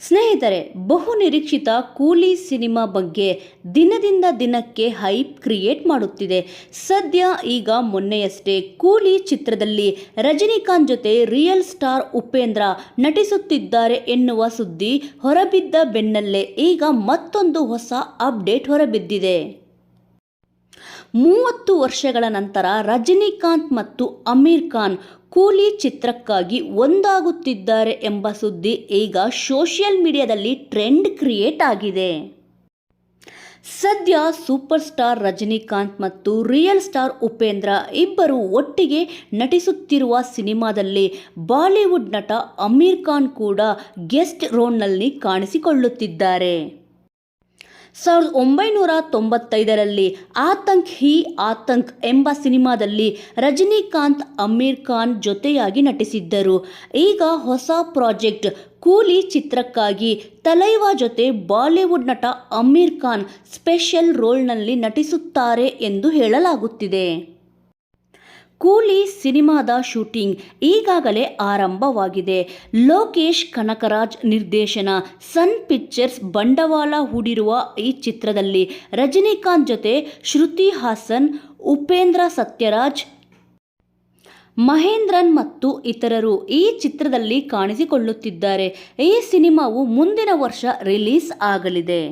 ಸ್ನೇಹಿತರೆ, ಬಹು ನಿರೀಕ್ಷಿತ ಕೂಲಿ ಸಿನಿಮಾ ಬಗ್ಗೆ ದಿನದಿಂದ ದಿನಕ್ಕೆ ಹೈಪ್ ಕ್ರಿಯೇಟ್ ಮಾಡುತ್ತಿದೆ. ಸದ್ಯ ಈಗ ಮೊನ್ನೆಯಷ್ಟೇ ಕೂಲಿ ಚಿತ್ರದಲ್ಲಿ ರಜನಿಕಾಂತ್ ಜೊತೆ ರಿಯಲ್ ಸ್ಟಾರ್ ಉಪೇಂದ್ರ ನಟಿಸುತ್ತಿದ್ದಾರೆ ಎನ್ನುವ ಸುದ್ದಿ ಹೊರಬಿದ್ದ ಬೆನ್ನಲ್ಲೇ ಈಗ ಮತ್ತೊಂದು ಹೊಸ ಅಪ್ಡೇಟ್ ಹೊರಬಿದ್ದಿದೆ. ಮೂವತ್ತು ವರ್ಷಗಳ ನಂತರ ರಜನಿಕಾಂತ್ ಮತ್ತು ಅಮೀರ್ ಖಾನ್ ಕೂಲಿ ಚಿತ್ರಕ್ಕಾಗಿ ಒಂದಾಗುತ್ತಿದ್ದಾರೆ ಎಂಬ ಸುದ್ದಿ ಈಗ ಸೋಷಿಯಲ್ ಮೀಡಿಯಾದಲ್ಲಿ ಟ್ರೆಂಡ್ ಕ್ರಿಯೇಟ್ ಆಗಿದೆ. ಸದ್ಯ ಸೂಪರ್ ಸ್ಟಾರ್ ರಜನಿಕಾಂತ್ ಮತ್ತು ರಿಯಲ್ ಸ್ಟಾರ್ ಉಪೇಂದ್ರ ಇಬ್ಬರು ಒಟ್ಟಿಗೆ ನಟಿಸುತ್ತಿರುವ ಸಿನಿಮಾದಲ್ಲಿ ಬಾಲಿವುಡ್ ನಟ ಅಮೀರ್ ಖಾನ್ ಕೂಡ ಗೆಸ್ಟ್ ರೋಲ್ನಲ್ಲಿ ಕಾಣಿಸಿಕೊಳ್ಳುತ್ತಿದ್ದಾರೆ. ಸಾವಿರದ ಒಂಬೈನೂರ ತೊಂಬತ್ತೈದರಲ್ಲಿ ಆತಂಕ್ ಹಿ ಆತಂಕ್ ಎಂಬ ಸಿನಿಮಾದಲ್ಲಿ ರಜನಿಕಾಂತ್ ಅಮೀರ್ ಖಾನ್ ಜೊತೆಯಾಗಿ ನಟಿಸಿದ್ದರು. ಈಗ ಹೊಸ ಪ್ರಾಜೆಕ್ಟ್ ಕೂಲಿ ಚಿತ್ರಕ್ಕಾಗಿ ತಲೈವ ಜೊತೆ ಬಾಲಿವುಡ್ ನಟ ಅಮೀರ್ ಖಾನ್ ಸ್ಪೆಷಲ್ ರೋಲ್ನಲ್ಲಿ ನಟಿಸುತ್ತಾರೆ ಎಂದು ಹೇಳಲಾಗುತ್ತಿದೆ. ಕೂಲಿ ಸಿನಿಮಾದ ಶೂಟಿಂಗ್ ಈಗಾಗಲೇ ಆರಂಭವಾಗಿದೆ. ಲೋಕೇಶ್ ಕನಕರಾಜ್ ನಿರ್ದೇಶನ, ಸನ್ ಪಿಕ್ಚರ್ಸ್ ಬಂಡವಾಳ ಹೂಡಿರುವ ಈ ಚಿತ್ರದಲ್ಲಿ ರಜನಿಕಾಂತ್ ಜೊತೆ ಶ್ರುತಿ ಹಾಸನ್, ಉಪೇಂದ್ರ ಸತ್ಯರಾಜ್, ಮಹೇಂದ್ರನ್ ಮತ್ತು ಇತರರು ಈ ಚಿತ್ರದಲ್ಲಿ ಕಾಣಿಸಿಕೊಳ್ಳುತ್ತಿದ್ದಾರೆ. ಈ ಸಿನಿಮಾವು ಮುಂದಿನ ವರ್ಷ ರಿಲೀಸ್ ಆಗಲಿದೆ.